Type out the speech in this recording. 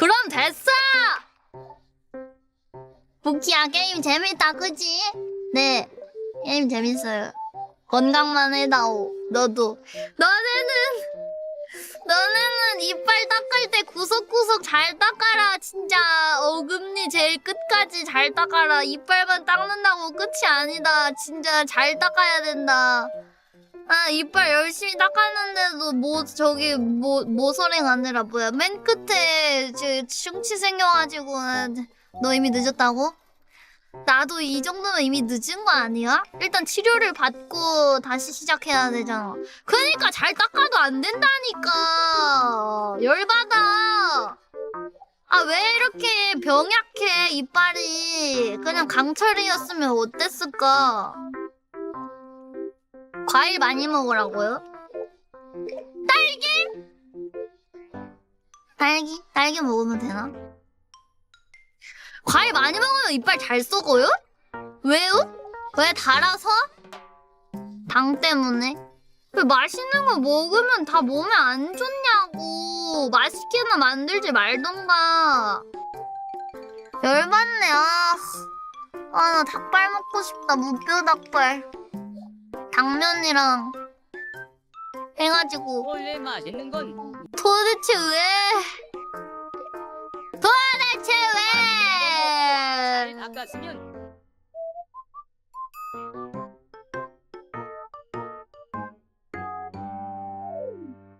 그럼 됐어! 복희야 게임 재밌다 그지? 네 게임 재밌어요. 건강만 해다오. 너도. 너네는 너네는 이빨 닦을 때 구석구석 잘 닦아라 진짜. 어금니 제일 끝까지 잘 닦아라. 이빨만 닦는다고 끝이 아니다. 진짜 잘 닦아야 된다 아 이빨 열심히 닦았는데도 뭐 저기 뭐 모서랭 아니라 뭐야 맨 끝에 저 충치 생겨가지고 아, 너 이미 늦었다고? 나도 이 정도면 이미 늦은 거 아니야? 일단 치료를 받고 다시 시작해야 되잖아. 그러니까 잘 닦아도 안 된다니까. 열받아. 아 왜 이렇게 병약해 이빨이? 그냥 강철이었으면 어땠을까? 과일 많이 먹으라고요? 딸기? 딸기? 딸기 먹으면 되나? 과일 많이 먹으면 이빨 잘 썩어요? 왜요? 왜 달아서? 당 때문에? 그 맛있는 거 먹으면 다 몸에 안 좋냐고 맛있게나 만들지 말던가 열받네 아. 아, 나 닭발 먹고 싶다. 무뼈 닭발. 당면이랑 해가지고 원래 맛있는 건 도대체 왜? 도대체 왜? 아까 쓰면